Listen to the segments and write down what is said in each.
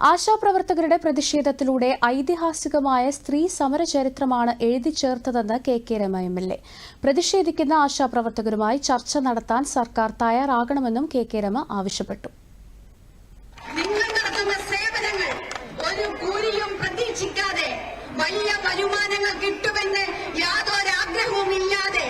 ആശാപ്രവർത്തകരുടെ പ്രതിഷേധത്തിലൂടെ ഐതിഹാസികമായ സ്ത്രീ സമരചരിത്രമാണ് എഴുതി ചേർത്തതെന്ന് K K Rema M L A. പ്രതിഷേധിക്കുന്ന ആശാപ്രവർത്തകരുമായി ചർച്ച നടത്താൻ സർക്കാർ തയ്യാറാകണമെന്നും കെ കെ രമ ആവശ്യപ്പെട്ടു. വലിയ വരുമാനങ്ങൾ കിട്ടുമെന്ന് യാതൊരാഗ്രഹവും ഇല്ലാതെ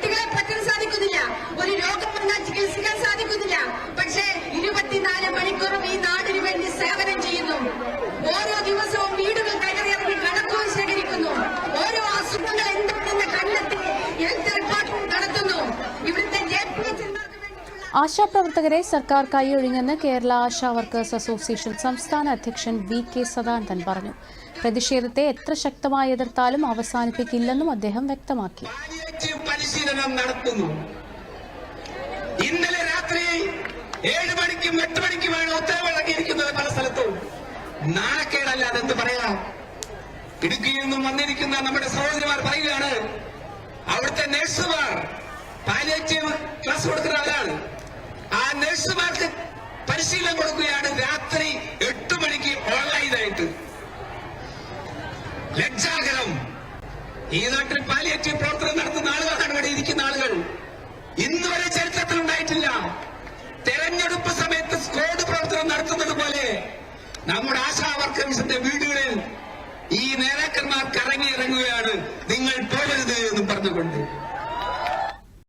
കുട്ടികളെ പറ്റാൻ സാധിക്കുന്നില്ല. ഒരു രോഗം വന്നാൽ ചികിത്സിക്കാൻ സാധിക്കുന്നില്ല. പക്ഷേ ഇരുപത്തിനാല് മണിക്കൂറും ഈ നാടിനു വേണ്ടി സേവനം ചെയ്യുന്നു. ഓരോ ദിവസവും വീടുകൾ കയറിയിറങ്ങി കണക്കുകൾ ശേഖരിക്കുന്നു. ഓരോ അസുഖങ്ങൾ എന്താണെന്ന് കണ്ടെത്തി ഹെൽത്ത് റിപ്പോർട്ട് നടത്തുന്നു. ഇവിടുത്തെ ജെ ആശാപ്രവർത്തകരെ സർക്കാർ കൈയൊഴിഞ്ഞെന്ന് കേരള ആശാ വർക്കേഴ്സ് അസോസിയേഷൻ സംസ്ഥാന അധ്യക്ഷൻ വി കെ സദാനന്ദൻ പറഞ്ഞു. പ്രതിഷേധത്തെ എത്ര ശക്തമായി എതിർത്താലും അവസാനിപ്പിക്കില്ലെന്നും അദ്ദേഹം വ്യക്തമാക്കി. പരിശീലനം നടത്തുന്നു. ഇന്നലെ രാത്രി ഏഴ് മണിക്കും എട്ട് മണിക്കുമാണ് ഉത്തരവിറങ്ങിയിരിക്കുന്നത് പല സ്ഥലത്തും. നാണക്കേടല്ല അതെന്ത് പറയാം? ഇടുക്കിയിൽ നിന്നും വന്നിരിക്കുന്ന നമ്മുടെ സഹോദരിമാർ പറയുകയാണ് അവിടുത്തെ നഴ്സുമാർ പാലിയേറ്റീവ് ക്ലാസ് കൊടുക്കുന്ന ആളാണ് ആ നഴ്സുമാർക്ക് പരിശീലനം കൊടുക്കുകയാണ് രാത്രി എട്ട് മണിക്ക് ഓൺലൈനായിട്ട് ലജ്ജാകരം ഈ നാട്ടിൽ പാലിയേറ്റീവ് പ്രവർത്തനം നടത്തുന്ന ആളുകളാണ് ഇവിടെ ഇരിക്കുന്ന ആളുകൾ. ഇന്ന് വരെ ചരിത്രത്തിൽ ഉണ്ടായിട്ടില്ല. തെരഞ്ഞെടുപ്പ് സമയത്ത് സ്ക്വാഡ് പ്രവർത്തനം നടത്തുന്നത് പോലെ നമ്മുടെ ആശാ വർക്കേഴ്സിന്റെ വീടുകളിൽ ഈ നേതാക്കന്മാർ കറങ്ങി ഇറങ്ങുകയാണ് നിങ്ങൾ പോകരുത് എന്ന് പറഞ്ഞുകൊണ്ട്.